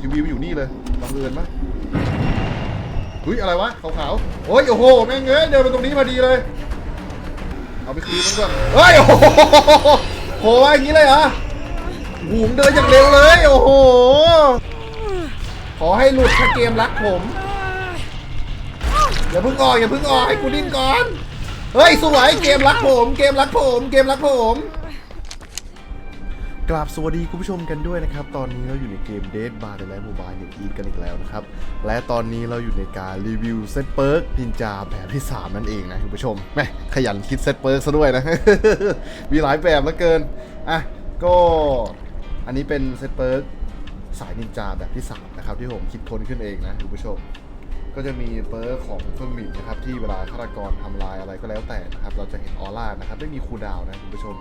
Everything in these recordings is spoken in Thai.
ทีวีมันอยู่นี่เลยบังเอิญปะเฮ้ยอะไรวะขาวๆโอ้ยโอ้โหแม่งเอ้ยเดินมาตรงนี้พอดีเลย เอาไปคืนมันก่อนเฮ้ยโอ้โหโหว่าอย่างนี้เลยเหรอหูมเดินอย่างเร็วเลยโอ้โห ขอให้หลุดถ้าเกมรักผมอย่าเพิ่งออกอย่าเพิ่งออกให้กูดิ้นก่อน เฮ้ยสวยเกมรักผม เกมรักผม เกมรักผม กราบสวัสดีคุณผู้ชมกันด้วยนะครับ ตอนนี้เราอยู่ในเกม Dead Bar ในไลฟ์โมบายเนี่ยอีกันอีกแล้วนะครับ และตอนนี้เราอยู่ในการรีวิวเซตเปิร์กนินจาแบบที่ 3 นั่นเองนะคุณผู้ชมแม่ขยันคิดเซตเปิร์กซะด้วยนะ มีหลายแบบเหลือเกิน อะ ก็อันนี้เป็นเซตเปิร์กสายนินจาแบบที่ 3 นะครับ ที่ผมคิดค้นขึ้นเองนะคุณผู้ชม ก็จะมีเปิร์กของเฟิร์มิกนะครับที่เวลาฆาตกรทำลายอะไรก็แล้วแต่นะครับเราจะเห็นออร่านะครับไม่มีคูดาวนะคุณผู้ชม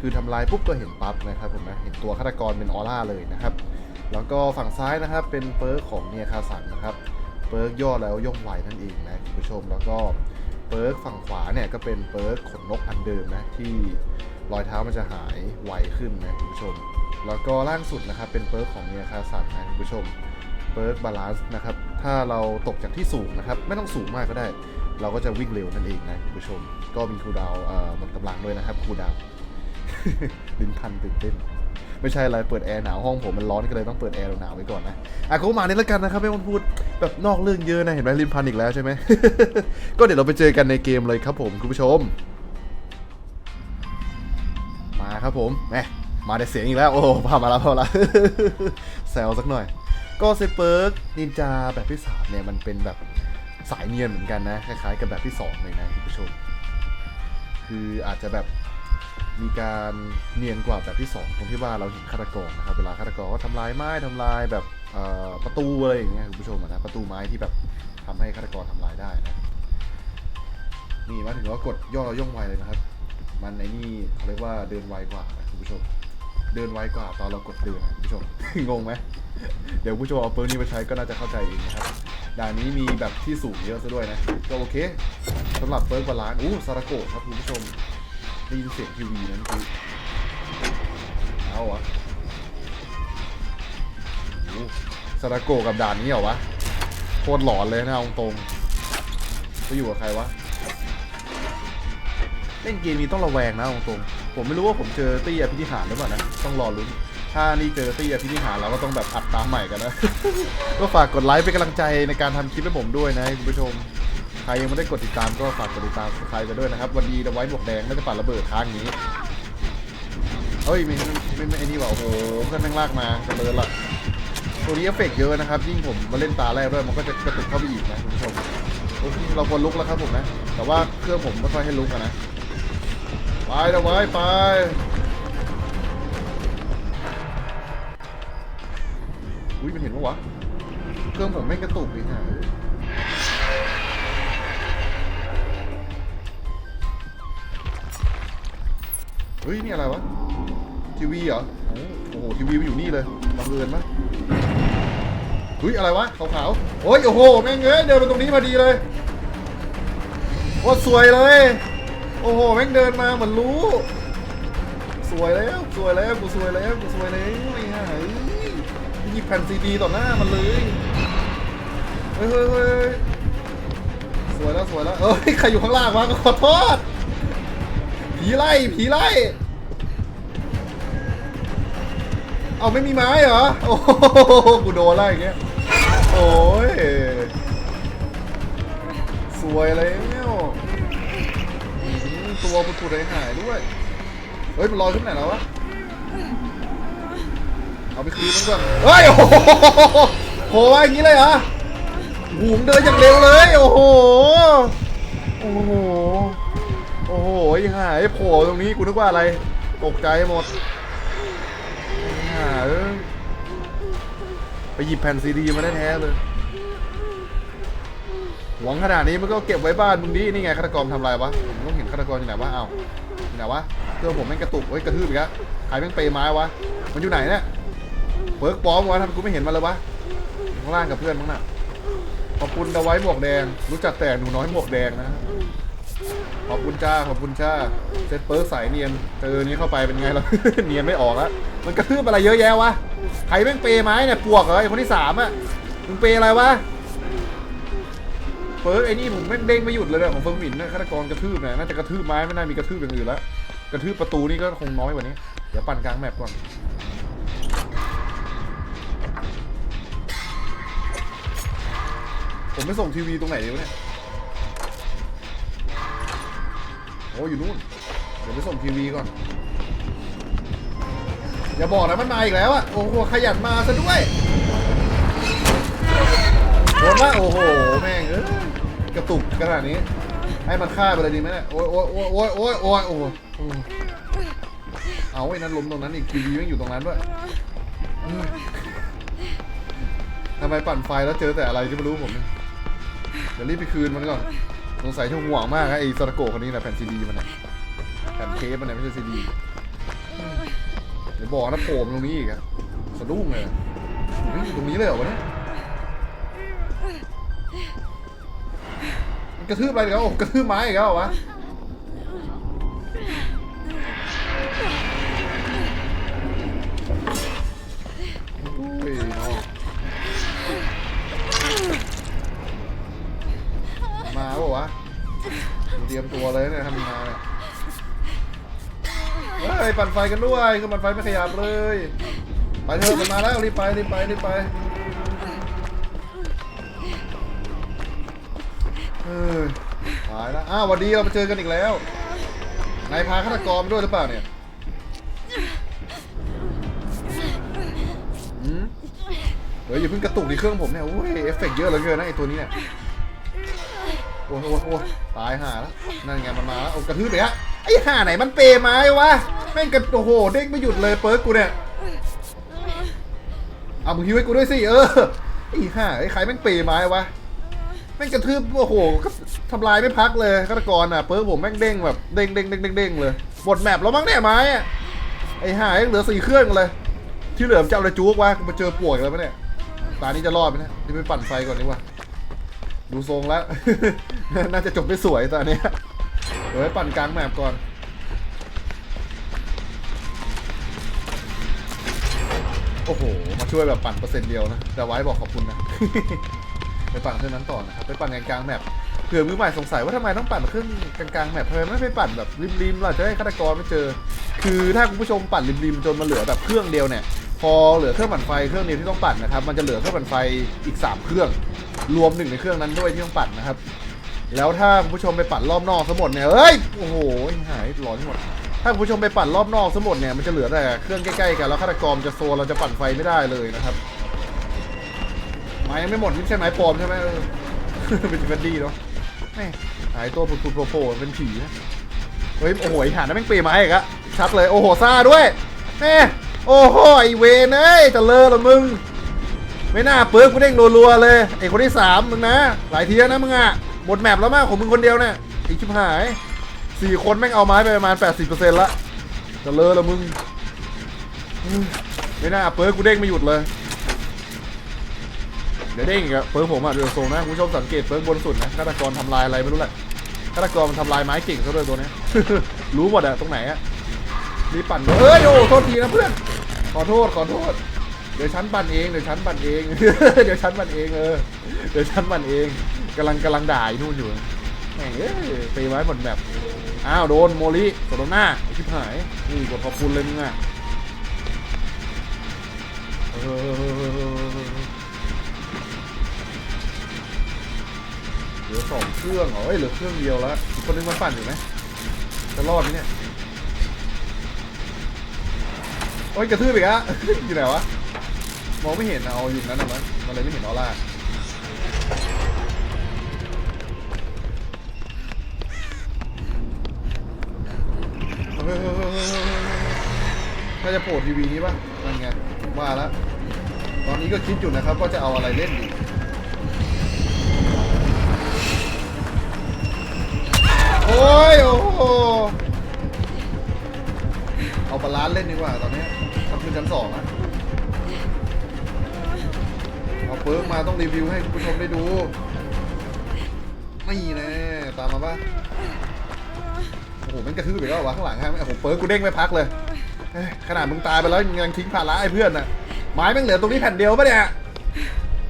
คือทำลายปุ๊บก็เห็นปั๊บนะครับผมนะเห็นตัวฆาตกรเป็นออร่าเลยนะครับ แล้วก็ฝั่งซ้ายนะครับเป็นเปิร์กของเนียคาสันนะครับเปิร์กย่อแล้วย่องไวนั่นเองนะคุณผู้ชมแล้วก็เปิร์กฝั่งขวาเนี่ยก็เป็นเปิร์กขนนกอันเดิมนะที่รอยเท้ามันจะหายไวขึ้นนะคุณผู้ชม แล้วก็ล่างสุดนะครับเป็นเปิร์กของเนียคาสันนะคุณผู้ชมเปิร์กบาลานซ์นะครับถ้าเราตกจากที่สูงนะครับไม่ต้องสูงมากก็ได้ เราก็จะวิ่งเร็วนั่นเองนะคุณผู้ชม ก็มีคูดาวเอ่อหมดกำลังด้วยนะครับคูลดาว ลิ้นพันตื่นเต้น ไม่ใช่อะไรเปิดแอร์หนาวห้องผมมันร้อนก็เลยต้องเปิดแอร์หนาวไว้ก่อนนะอะก็มาเนี่แล้วกันนะครับไม่ต้องพูดแบบนอกเรื่องเยอะนะเห็นไหมลิ้นพันอีกแล้วใช่ไหม ก็เดี๋ยวเราไปเจอกันในเกมเลยครับผมคุณผู้ชม มาครับผมแหมมาได้เสียงอีกแล้ว โอ้พามาแล้วพามาแล้วแซวสักหน่อย ก็เซเปิร์กนินจาแบบที่สามเนี่ยมันเป็นแบบสายเนียนเหมือนกันนะ คล้ายๆกับแบบที่สองเลยนะคุณผู้ชม คืออาจจะแบบ มีการเนียนกว่าแบบที่สองตรงที่ว่าเราเห็นฆาตกรนะครับเวลาฆาตกรก็ทำลายไม้ทำลายแบบประตูอะไรอย่างเงี้ยคุณผู้ชมนะประตูไม้ที่แบบทำให้ฆาตกรทำลายได้นะนี่มาถึงว่ากดย่อเราย่องไวเลยนะครับ มันไอ้นี่เขาเรียกว่าเดินไวกว่านะคุณผู้ชม เดินไวกว่าตอนเรากดเดินนะคุณผู้ชมงงไหมเดี๋ยวผู้ชมเอาปืนนี้มาใช้ก็น่าจะเข้าใจเองนะครับด่านนี้มีแบบที่สูงเยอะซะด้วยนะก็โอเคสำหรับเฟิร์สบาลานซ์อู้ซาราโกะครับคุณผู้ชม ได้ยินเสียงทีวีนะเมื่อเอาวะอู้ซาราโกกับด่านนี้เหรอวะโคตรหลอนเลยนะเอาตรงไปอยู่กับใครวะเล่นเกมนี้ต้องระแวงนะเอาตรงๆผมไม่รู้ว่าผมเจอตี้อภินิหารหรือเปล่านะ ต้องรอลุ้น ถ้านี่เจอตี้อภินิหารเราก็ต้องแบบอัดตามใหม่กันนะ ก็ฝากกดไลค์เป็นกำลังใจในการทำคลิปให้ผมด้วยนะคุณผู้ชม ครยังไม่ได้กดติดตามก็ฝากกดติดตามใครกันด้วยนะครับ วันดีเดไว้หมวกแดงน่าจะปัดระเบิดค้างงนี้เฮ้ยมีไม่ไม่ไอ้นี่ว่ะโอ้โหเพื่อนแม่งลากมาจะเลินละตัวนี้เอฟเฟกเยอะนะครับ ยิ่งผมมาเล่นตาแรกด้วยมันก็จะกระตุกเข้าไปอีกนะคุณผู้ชมโอเคเราควรลุกแล้วครับผมนะ แต่ว่าเครื่องผมไม่ค่อยให้ลุกนะไปนะไว้ไปอุ้ยมันเห็นปะวะ เครื่องผมไม่กระตุกเลยฮะ เฮ้ย นี่อะไรวะ ทีวีเหรอ โอ้โห ทีวีมันอยู่นี่เลยบังเอิญปะเฮ้ย อะไรวะ ขาวๆ โอ้ย โอ้โห แม่งเอ้ย เดินมาตรงนี้พอดีเลยโอ้สวยเลย โอ้โห แม่งเดินมาเหมือนรู้ สวยแล้ว สวยแล้ว กูสวยแล้ว กูสวยแล้วไอ้ห่ายหยิบแผ่นซีดีต่อหน้ามันเลยเฮ้ยเฮ้ยเฮ้ยสวยแล้ว สวยแล้ว เอ้ย ใครอยู่ข้างล่างวะก็ขอโทษ ผีไล่ผีไล่ เอาไม่มีไม้เหรอ โอ้โหกูโดนไล่อย่างเงี้ย โอ้ย สวยแล้วอืมตัวมันปูดหายด้วย เฮ้ยมันลอยขึ้นไหนแล้ววะ เอาไปคืนมันก่อนเฮ้ย โอ้โหโหว่มาอย่างนี้เลยเหรอหูมเดินอย่างเร็วเลย โอ้โห โอ้โห โอ้โหหายโผล่ตรงนี้กูนึกว่าอะไร ตกใจหมดหาเอ้ยไปหยิบแผ่นซีดีมาได้แท้เลย หวังขนาดนี้มันก็เก็บไว้บ้านมึงดิ นี่ไงฆาตกรทำอะไรวะผมต้องเห็นฆาตกรอยู่ไหนวะ เอ้าวอยู่ไหนวะเครื่องผมแม่งกระตุกเฮ้ยกระทืบอีกแล้วใครแม่งเปย์ไม้วะ มันอยู่ไหนเนี่ยเปิร์กปลอมวะทำไมกูไม่เห็นมันเลยวะ ข้างล่างกับเพื่อนมั้งน่ะขอบคุณดาไว้หมวกแดง รู้จักแต่หนูน้อยหมวกแดงนะ ขอบคุณจ้าขอบคุณจ้าเซตเปิร์สายเนียนเจอนี้เข้าไปเป็นไงล่ะ เนียนไม่ออกล้วมันกระทืบอะไรเยอะแยะวะใครแม่งเปย์ไม้เนี่ยปวกเหรอไอคนที่สามอะมึงเปย์อะไรวะเปิร์กไอ้นี่ผมแม่งเด้งไม่หยุดเลยเนี่ยของเฟิร์มหมินนะฆาตกรกระทืบเนี่ยน่าจะกระทืบไม้ไม่น่ามีกระทืบอย่างอื่นล้วกระทืบประตูนี่ก็คงน้อยกว่านี้ เดี๋ยวปั่นกลางแมปก่อนผมไม่ส่งทีวีตรงไหนดีวะเนี่ย อ้อยู่นู่น เดี๋ยวไปส่งทีวีก่อน อย่าบอกนะมันมาอีกแล้วอะโอ้โหขยันมาซะด้วยโดนว่าโอ้โหแม่งเอ้ยกระตุกขนาดนี้ ให้มันฆ่าไปเลยดีไหมเนี่ยโอ้ยโอ้ยโอ้ยโอ้ยโอ้ยโอ้ยโอ้ยเอาไอ้นั้นล้มตรงนั้นอีกทีวีแม่งอยู่ตรงนั้นด้วยทำไมปั่นไฟแล้วเจอแต่อะไรที่ไม่รู้ผมเนี่ยเดี๋ยวรีบไปคืนมันก่อน สงสัยจะห่วงมากนะไอ้ซาตโกะคนนี้นะแผ่นซีดีมันเนี่ยแผ่นเทปมันเนี่ยไม่ใช่ซีดีเดี๋ยวบอกนะโผล่มตรงนี้อีกอะสะดุ้งเลยอยู่ตรงนี้เลยเหรอวะเนี่ยมันกระทืบอะไรอีกแล้วกระทืบไม้อีกแล้วเหรอวะ เปล่าวะเตรียมตัวเลยเนี่ยทำมาเนี่ยเฮ้ยปั่นไฟกันด้วยคือปั่นไฟไม่ขยับเลย ไปเถอะมันมาแล้วรีบไปรีบไปรีบไปเฮ้ยตายแล้วอ้าววันดีเรามาเจอกันอีกแล้วนายพาฆาตกรด้วยหรือเปล่าเนี่ยหืมเฮ้ยอย่าเพิ่งกระตุกในเครื่องผมเนี่ยโอ้ยเอฟเฟกต์เยอะเหลือเกินนะไอตัวนี้เนี่ย โอ้ยโอ้ยโอ้ยตายห่าแล้วนั่นไงมันมาแล้วเอากระทืบไปฮะไอ้ห่าไหนมันเปย์ไม้วะแม่งกระโอ้โหเด้งไม่หยุดเลยเปิร์กกูเนี่ยเอามึงฮิวให้กูด้วยสิเออไอ้ห่าไอ้ใครแม่งเปย์ไม้วะแม่งกระทืบโอ้โหทำลายไม่พักเลยฆาตกรอะเปิร์กผมแม่งเด้งแบบเด้งเด้งเด้งเด้งเลยหมดแมปแล้วมั้งเนี่ยไม้อะไอ้ห่ายังเหลือสี่เครื่องเลยที่เหลือมันจะเอาอะไรจุกวะมาเจอป่วยแล้วปะเนี่ยตานี้จะรอดไหมเนี่ยนี่ไปปั่นไฟก่อนดีกว่า ดูทรงแล้ว น่าจะจบไม่สวยตอนนี้เดี๋ยวให้ปั่นกลางแมปก่อน โอ้โห มาช่วยแบบปั่นเปอร์เซ็นต์เดียวนะ แต่ไว้บอกขอบคุณนะ ไปปั่นเครื่องนั้นต่อนะครับ ไปปั่นกลางๆแมปเผื่อมือใหม่สงสัยว่าทำไมต้องปั่นเครื่องกลางๆแมปทำไมไม่ไปปั่นแบบริมๆเราจะได้ฆาตกรไม่เจอ คือถ้าคุณผู้ชมปั่นริมๆจนมันเหลือแบบเครื่องเดียวเนี่ยพอเหลือเครื่องปั่นไฟเครื่องเดียวที่ต้องปั่นนะครับมันจะเหลือเครื่องปั่นไฟอีก 3 เครื่อง รวมหนึ่งในเครื่องนั้นด้วยที่ต้องปั่นนะครับ แล้วถ้าผู้ชมไปปั่นรอบนอกทั้งหมดเนี่ยเอ้ยโอ้โหหายร้อนหมด ถ้าผู้ชมไปปั่นรอบนอกทั้งหมดเนี่ยมันจะเหลือแต่เครื่องใกล้ๆกันแล้วฆาตกรจะโซนเราจะปั่นไฟไม่ได้เลยนะครับไม้ยังไม่หมดนี่ใช่ไม้ปลอมใช่ไหมเออเป็นแบดดี้เนาะแม่หายตัวผุดๆโผล่เป็นผีนะเฮ้ยโอ้โหไอหานแม่งเปย์ไม้อีกอะชัดเลยโอ้โหซ่าด้วยแม่โอ้โหไอเวนเอ้ยจะเลอะมึง ไม่น่าเปิร์กกูเด้งรัวๆเลยไอ้คนที่สามมึงนะ หลายทีแล้วนะมึงอะหมดแมปแล้วมากของมึงคนเดียวเนี่ยไอ้ชิบหายสี่คนแม่งเอาไม้ไปประมาณ 80%ละจะเลอะล้วมึง ไม่น่าเปิร์กกูเด้งไม่หยุดเลย เดี๋ยวเด้งอีกอะเปิร์กผมอะดูทรงนะคุณผู้ชมสังเกตเปิร์กบนสุดนะฆาตกรทำลายอะไรไม่รู้แหละฆาตกรมันทำลายไม้เก่งซะด้วยตัวนี้ รู้หมดอะตรงไหนอะรีบปั่นเอ้ยโอ้โทษทีนะเพื่อน ขอโทษขอโทษ เดี๋ยวฉันปั่นเองเดี๋ยวฉันปั่นเอง เดี๋ยวฉันปั่นเองเออเดี๋ยวฉันปั่นเองกำลังกำลังด่าไอ้นู่นอยู่แหม่งเอ้ยไปไว้หมดแบบอ้าวโดนโมลิโซโลน่าไอ้ชิบหายนี่กดขอบคุณเลยมึงอะเออเหลือสองเครื่องเหรอเอ้ยเหลือเครื่องเดียวแล้วคนนึงมันปั่นอยู่ไหมจะรอดไหมเนี่ย โอ้ยกระทืบอีกอะอยู่ไหนวะ มองไม่เห็นอะเอาอยู่นั้นนะมันมันเลยไม่เห็นออร่าเฮ้าจะโปรดทีวีนี้ป่ะนั่นไงว่าแล้วตอนนี้ก็คิดอยู่นะครับว่าจะเอาอะไรเล่นดีโอ้ยโอ้โหเอาบาลานซ์เล่นดีกว่าตอนนี้มันคือชั้นสองอะ เอาเปิร์กมาต้องรีวิวให้คุณผู้ชมได้ดูนี่แน่ตามมาปะโอ้โหมันกระทืบอีกแล้ววะข้างหลังฮะโอ้โหเปิร์กกูเด้งไม่พักเลยเอ้ยขนาดมึงตายไปแล้วยังทิ้งภาระไอ้เพื่อนน่ะไม้แม่งเหลือตรงนี้แผ่นเดียวปะเนี่ย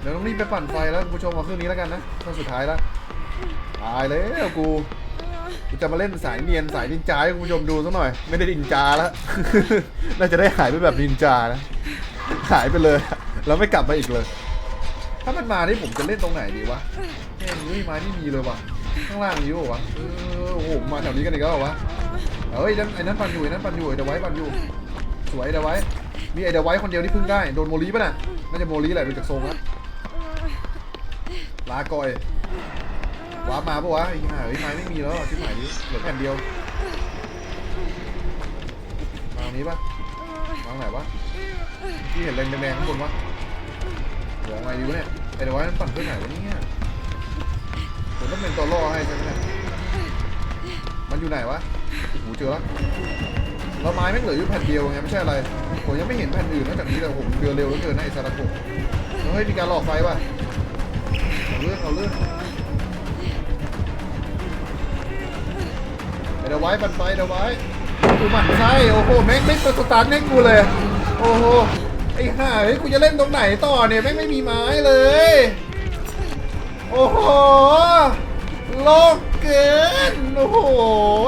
เดี๋ยวต้องรีบไปปั่นไฟแล้วคุณผู้ชมเอาเครื่องนี้แล้วกันนะเครื่องสุดท้ายแล้วตายแล้วกู กูจะมาเล่นสายเนียนสายนินจาให้คุณผู้ชมดูสักหน่อย ไม่ได้นินจาแล้ว น่าจะได้หายไปแบบนินจานะ หายไปเลย แล้วไม่กลับมาอีกเลย ถ้ามันมานี่ผมจะเล่นตรงไหนดีวะแม่งเฮ้ไม้ไม่มีเลยวะข้างล่างมีปะวะเออโอ้โหมาแถวนี้กันอีกแล้ววะเอ้ยนั่นไอ้นั่นปันอยู่ไอ้นั่นปันอยู่ไอ้เดอะไว้ปันอยู่ สวยไอ้เดอะไว้ มีไอ้เดอะไว้คนเดียวที่พึ่งได้โดนโมลีป่ะน่ะน่าจะโมลีแหละดูจากทรงแล้วลาก่อยวามาปะวะไอ้ห่าเฮ้ยไม้ไม่มีแล้วชิบหายดิเหลือแผ่นเดียวมาตรงนี้ปะวางไหนวะที่เห็นแดงๆข้างบนวะ หลือไงดีวะเนี่ยไอ้เดี๋ยวไว้มันปั่นเพื่อนไหนวะเนี่ยผมต้องเป็นตัวล่อให้ใช่ไหมเนี่ยมันอยู่ไหนวะโอ้โหเจอแล้วแล้วไม้ไม่เหลืออยู่แผ่นเดียวไงไม่ใช่อะไรผมยังไม่เห็นแผ่นอื่นนอกจากนี้เลยผมเดือเร็วเหลือเกินนะไอ้ซาราโกะเฮ้ยมีการหลอกไฟว่ะเอาเรื่องเอาเรื่องไอ้เดี๋ยวไว้ปั่นไฟเดี๋ยวไว้กูหมั่นไส้โอ้โหแม่งไม่สตาร์ทแม่งกูเลยโอ้โห ไอ้ห่าเฮ้ยกูจะเล่นตรงไหนต่อเนี่ยแม่งไม่มีไม้เลย โอ้โหโลกเกิน โอ้โห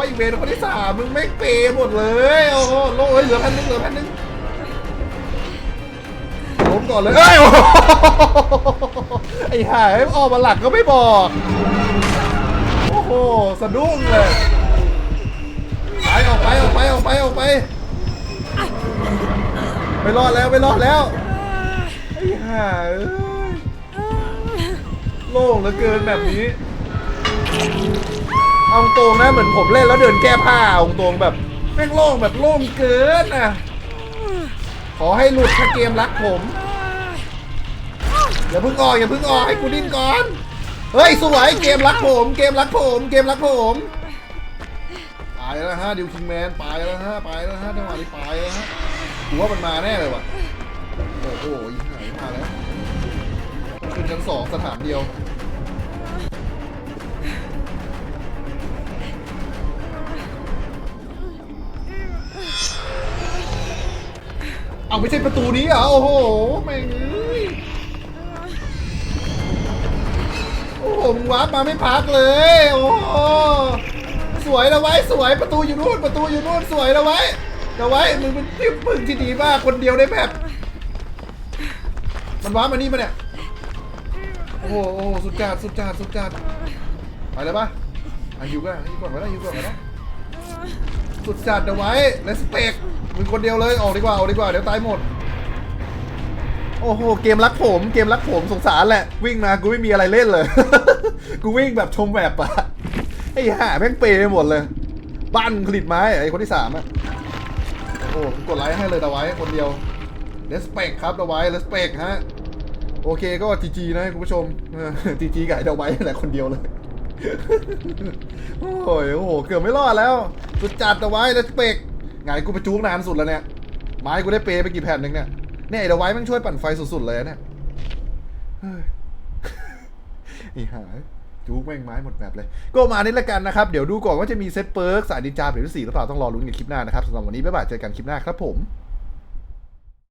ไอเวนคนที่สามมึงไม่เปย์หมดเลย โอ้โหโลกเอ้ยเหลือพันหนึงเหลือพันหนึงล้มก่อนเลยเอ้ยโอ้โหไอ้ห่าเฮ้ยออกมาหลักก็ไม่บอก โอ้โหสะดุ้งเลยไปออกไปออกไปออกไปออกไป ไม่รอดแล้วไม่รอดแล้วไอ้ห่าเอ้ยโล่งเหลือเกินแบบนี้ เอาตรงนะเหมือนผมเล่นแล้วเดินแก้ผ้าเอาตรงแบบแม่งโล่งแบบโล่งเกินอะ ขอให้หลุดถ้าเกมรักผม อย่าเพิ่งออกอย่าเพิ่งออกให้กูดิ้นก่อน เฮ้ยสวยเกมรักผม เกมรักผม เกมรักผมไปแล้วฮะดิวคิงแมนไปแล้วฮะไปแล้วฮะจังหวะนี้ไปแล้วฮะ กูว่ามันมาแน่เลยว่ะ โอ้โหยิงหายมาแล้วขึ้นชั้นสองสถานเดียว เอาไม่ใช่ประตูนี้เหรอ โอ้โหแม่งโอ้โหมึงวาร์ปมาไม่พักเลย โอ้โหสวยแล้วไว้ สวยประตูอยู่นู่นประตูอยู่นู่นสวยแล้วไว้ เอาไว้มึงเป็นที่พึ่งที่ดีมากคนเดียวในแมปมันว้ามานี่มาเนี่ย โอ้โหสุดจัดสุดจัดสุดจัดไปแล้วปะอะอยู่ก็อยู่ก่อนก็ได้อยู่ก่อนก็ได้สุดจัดเอาไว้เลสเปกมึงคนเดียวเลยออกดีกว่าออกดีกว่าเดี๋ยวตายหมด โอ้โหเกมรักผมเกมรักผมสงสารแหละ วิ่งมากูไม่มีอะไรเล่นเลย กูวิ่งแบบชมแบบอะไอ้ห่าแม่งเปย์ไปหมดเลย บ้านผลิตไม้ไอ้คนที่สามอะ โอ้ผมกดไลค์ให้เลยตะไว้คนเดียวเลสเปกครับตะไว้เลสเปกฮะโอเคก็จีจีนะคุณผู้ชมจีจีกับไอ้ตะไว้แหละคนเดียวเลยโอ้ยโอ้โหเกือบไม่รอดแล้วสุดจัดตะไว้เลสเปกไงกูไปจู๊กนานสุดแล้วเนี่ยไม้กูได้เปย์ไปกี่แผ่นหนึ่งเนี่ยเนี่ยไอ้ตะไว้มันช่วยปั่นไฟสุดๆเลยเนี่ยไอ้ห่า จู๊กแม่งไม้หมดแบบเลย ก็มานี้ละกันนะครับ เดี๋ยวดูก่อนว่าจะมีเซตเปิร์กสายดินจาเปลี่ยนสีหรือเปล่าต้องรอลุ้นกันคลิปหน้านะครับสำหรับวันนี้บ๊ายบายเจอกันคลิปหน้าครับผม